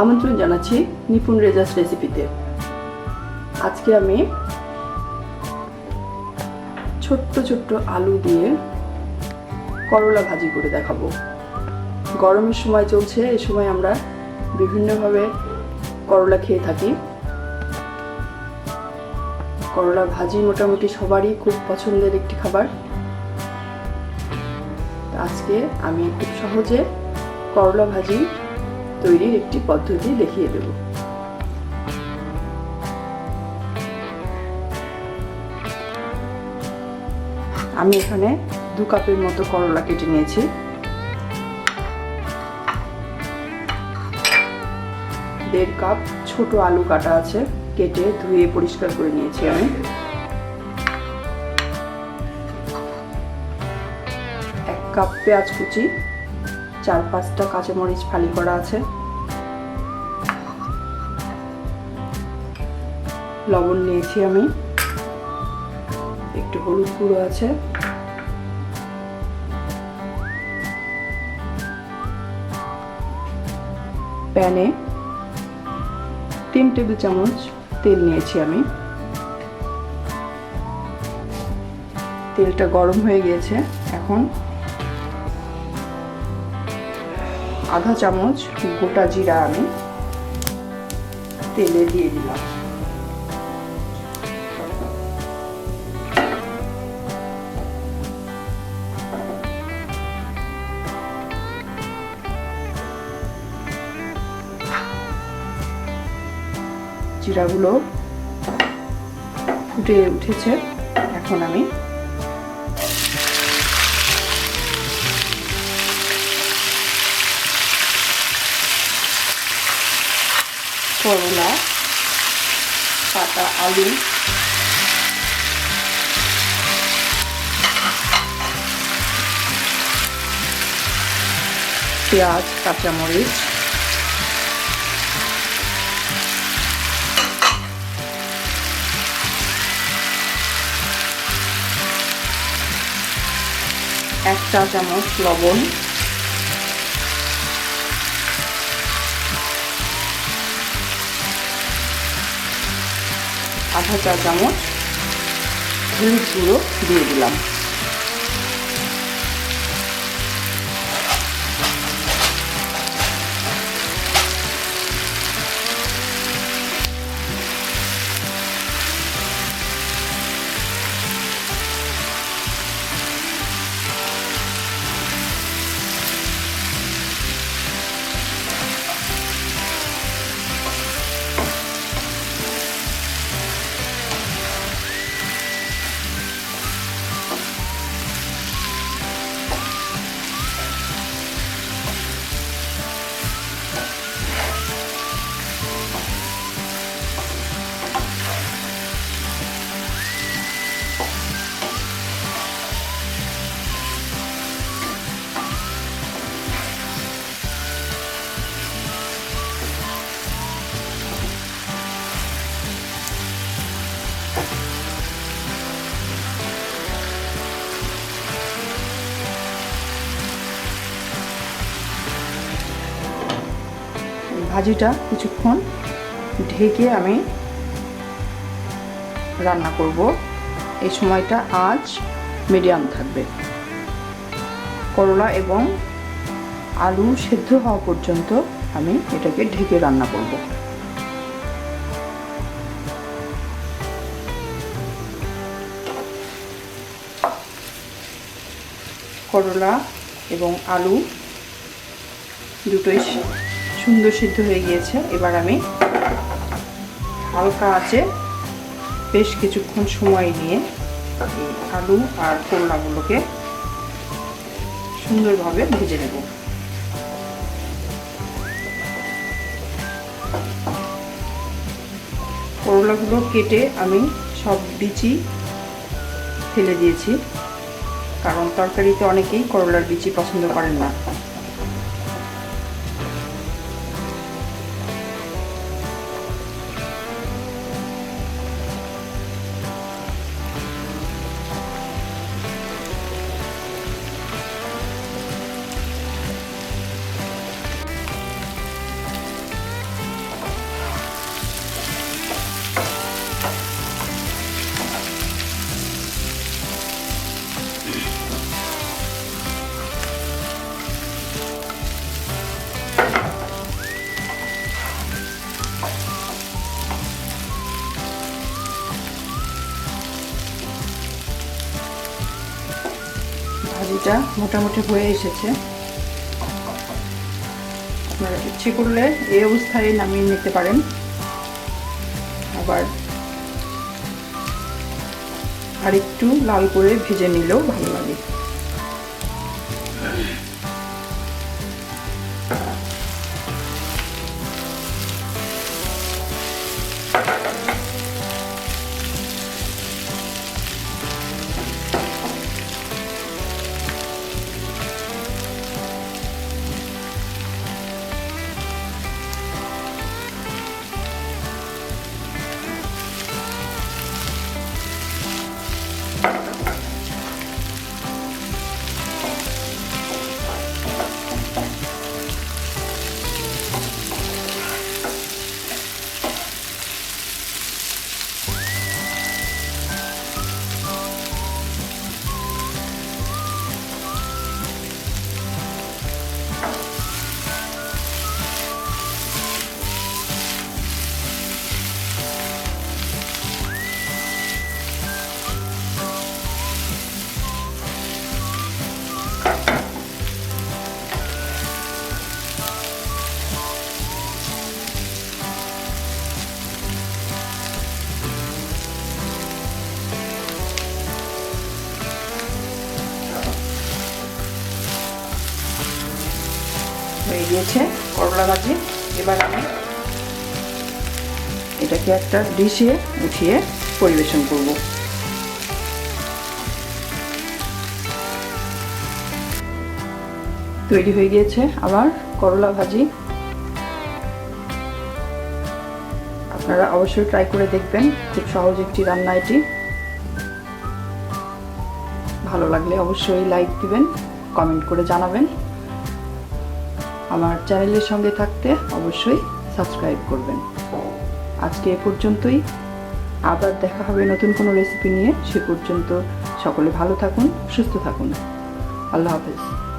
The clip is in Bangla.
আমন্ত্রণ জানাচ্ছি নিপুণ রেজাস রেসিপিতে। আজকে আমি ছোট্ট ছোট্ট আলু দিয়ে করলা ভাজি করে দেখাবো। গরমের সময় চলছে এই সময় আমরা বিভিন্নভাবে করলা খেয়ে থাকি। করলা ভাজি মোটামুটি সবারই খুব পছন্দের একটি খাবার। আজকে আমি খুব সহজে করলা ভাজি তৈরির একটি পদ্ধতি দেখিয়ে দেব। আমি এখানে দু কাপের মতো করলা কেটে নিয়েছি। দেড় কাপ ছোট আলু কাটা আছে। কেটে ধুয়ে পরিষ্কার করে নিয়েছি আমি। এক কাপ পেঁয়াজ কুচি, চার পাঁচটা কাঁচামরিচ ফালি করা আছে। লবণ নিয়েছি আমি। একটু হলুদ গুঁড়ো আছে। প্যানে তিন টেবিল চামচ তেল নিয়েছি আমি। তেলটা গরম হয়ে গিয়েছে। এখন আধা চামচ গোটা জিরা আমি তেলে দিয়ে দিলাম। জিরাগুলো ফুটে উঠেছে এখন আমি করলা কাটা আলু পেঁয়াজ কাঁচামরিচ এক চা চামচ লবণ। আধা চা চামচ হলুদ গুঁড়ো দিয়ে দিলাম। ভাজিটা কিছুক্ষণ ঢেকে আমি রান্না করব। এই সময়টা আজ মিডিয়াম থাকবে। করলা এবং আলু সেদ্ধ হওয়া পর্যন্ত আমি এটাকে ঢেকে রান্না করব। করলা এবং আলু দুটোই সুন্দর সিদ্ধ হয়ে গিয়েছে। এবার আমি হালকা আছে বেশ কিছুক্ষণ সময় নিয়ে আলু আর করলাগুলোকে সুন্দরভাবে ভেজে নেব। করলাগুলো কেটে আমি সব বিচি ফেলে দিয়েছি, কারণ তরকারিতে অনেকেই করলার বিচি পছন্দ করেন না। ভাজিটা মোটামুটি হয়ে এসেছে। আপনারা ইচ্ছে করলে এই অবস্থায় নামিয়ে নিতে পারেন। আবার আর একটু লাল করে ভেজে নিলেও ভালো লাগে। হয়ে গিয়েছে, করলা ভাজি। এবার আমি এটাকে একটা ডিশে উঠিয়ে পরিবেশন করব। তৈরি হয়ে গিয়েছে আবার করলা ভাজি। আপনারা অবশ্যই ট্রাই করে দেখবেন, খুব সহজ একটি রান্না এটি। ভালো লাগলে অবশ্যই লাইক দিবেন কমেন্ট করে জানাবেন। আমার চ্যানেলের সঙ্গে থাকতে অবশ্যই সাবস্ক্রাইব করবেন। আজকে এ পর্যন্তই। আবার দেখা হবে নতুন কোনো রেসিপি নিয়ে। সে পর্যন্ত সকলে ভালো থাকুন, সুস্থ থাকুন। আল্লাহ হাফেজ।